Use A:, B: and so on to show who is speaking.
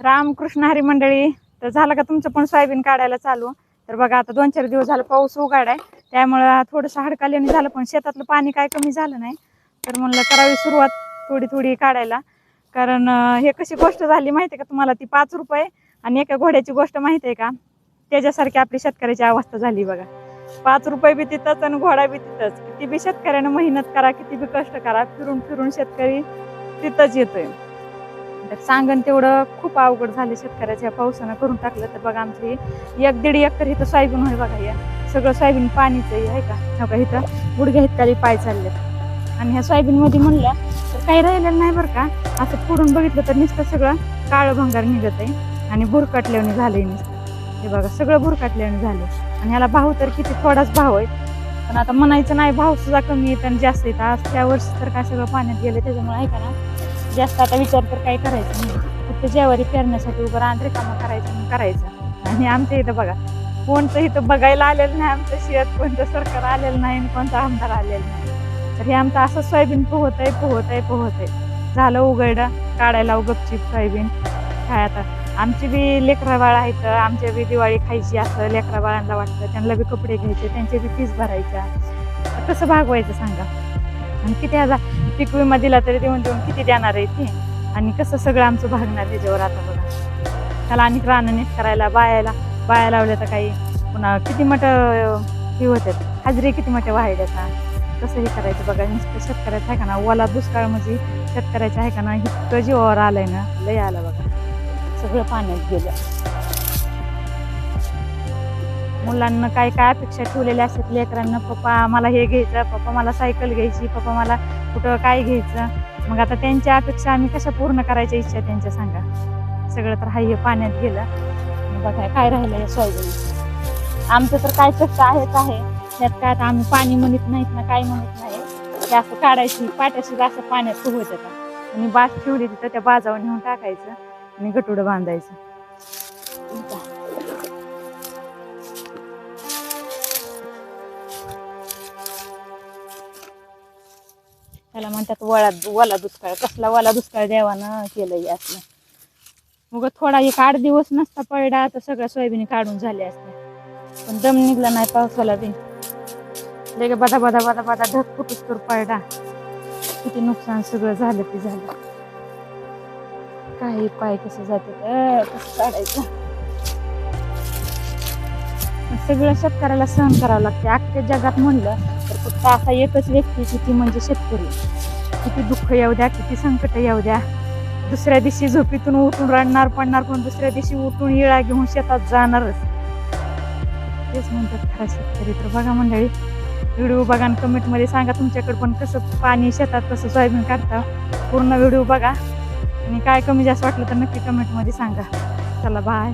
A: रामकृष्ण हरी मंडळी तर झालं का तुमचं पण सोयाबीन काढायला चालू? तर बघा आता दोन चार दिवस झालं पाऊस उघाडाय त्यामुळं थोडंसं हडकाल्याने झालं पण शेतातलं पाणी काय कमी झालं नाही. तर म्हणलं करावी सुरुवात थोडी थोडी काढायला. कारण हे कशी गोष्ट झाली माहिती आहे का तुम्हाला? ती पाच रुपये आणि एका घोड्याची गोष्ट माहिती आहे का? त्याच्यासारखी आपली शेतकऱ्याची अवस्था झाली बघा. पाच रुपये बी तिथंच आणि घोडा बी तिथंच. किती बी शेतकऱ्यानं मेहनत करा किती बी कष्ट करा फिरून फिरून शेतकरी तिथंच येतोय. सांगण सांगन तेवढं खूप अवघड झाले शेतकऱ्याच्या पावसानं करून टाकलं. तर बघा आमची एक दीड एकर इथं सोयाबीन होय बघा या सगळं सोयाबीन पाणीचं आहे का? हो इथं गुडघ्या इतकाली पाय चालले आणि ह्या सोयाबीनमध्ये म्हणलं तर काही राहिलेलं नाही बरं का? असं पुरून बघितलं तर नुसतं सगळं काळं भंगार निघत आहे आणि भुरकाटल्याने झालंय नुसतं. हे बघा सगळं भुरकाटल्याने झालं आणि ह्याला भाव तर किती थोडाच भाव आहे. पण आता म्हणायचं नाही भाव सुद्धा कमी येत आणि जास्त येतात आज त्या वर्षी तर काय सगळं पाण्यात गेलं त्याच्यामुळे ऐका ना? म्हणजे जास्त आता विचार तर काही करायचं नाही. फक्त जेवारी पेरण्यासाठी उभं राहून रिकामं करायचं करायचं. आणि आमच्या इथं बघा कोणतं इथं बघायला आलेलं नाही आमचं शेत कोणतं सरकार आलेलं नाही कोणतं आमदार आलेलं नाही. तर हे आमचं असं सोयाबीन पोहत आहे पोहत आहे पोहत आहे झालं उघडं काढायला गपचीप सोयाबीन. काय आता? आमची बी लेकरा बाळ आहेत आमच्या बी दिवाळी खायची असं लेकरा बाळांना वाटतं. त्यांना बी कपडे घ्यायचे त्यांचे बी फीस भरायच्या. कसं भागवायचं सांगा. आणि किती हजार पीक विमा दिला तरी देऊन देऊन किती देणार आहे ते? आणि कसं सगळं आमचं भागणार त्याच्यावर आता बघा. त्याला आणि रानं करायला बायाला बाया लावल्या तर काही पुन्हा किती मोठं हे होतात हाजरी किती मोठ्या वाहायच्या कसं हे करायचं बघा नुसतं शेतकऱ्याचं आहे का ना? ओला दुष्काळ म्हणजे शेतकऱ्याचं आहे का ना? इतकं जीवावर आलंय ना लय आलं बघा. सगळं पाण्यात गेलं. मुलांना काय काय अपेक्षा ठेवलेल्या असतात लेकरांना पप्पा मला हे घ्यायचं पप्पा मला सायकल घ्यायची पप्पा मला कुठं काय घ्यायचं? मग आता त्यांच्या अपेक्षा आम्ही कशा पूर्ण करायच्या इच्छा त्यांच्या सांगा. सगळं तर हाय हे पाण्यात गेलं. बघा काय राहिलं या सोयाबीन आमचं तर काय कष्ट आहेच आहे. त्यात काय आता आम्ही पाणी म्हणत नाहीत ना काय म्हणत नाही. ते असं काढायची पाट्याशी असं पाण्यात पोहत आता. आणि बास ठेवली तिथं त्या बाजावर नेऊन टाकायचं आणि गटुडं बांधायचं. त्याला म्हणतात वळा वला दुष्काळ. कसला वला दुष्काळ देवानं केलंय असलं मग थोडा एक आठ दिवस नसता पडला तर सगळ्या सोयाबीन काढून झाल्या असत्या पण दम निघला नाही पावसाला बी. लगे बदा बदा बदा बदा ढग फुटूस तर पडला. किती नुकसान सगळं झालं ते झालं. काही पाय कसं जाते कसं काढायचं? सगळं शेतकऱ्याला सहन करावं लागते. अख्ख्या जगात म्हणलं तर फक्त असा एकच व्यक्ती किती म्हणजे शेतकरी. किती दुःख येऊ द्या किती संकट येऊ द्या. दुसऱ्या दिवशी झोपीतून उठून रडणार पडणार पण दुसऱ्या दिवशी उठून इळा घेऊन शेतात जाणारच. तेच म्हणतात खरा शेतकरी. तर बघा मंडळी व्हिडिओ बघा आणि कमेंटमध्ये सांगा तुमच्याकडे पण कसं पाणी शेतात कसं सोयाबीन काढता. पूर्ण व्हिडिओ बघा. आणि काय कमी जास्त वाटलं तर नक्की कमेंटमध्ये सांगा. चला बाय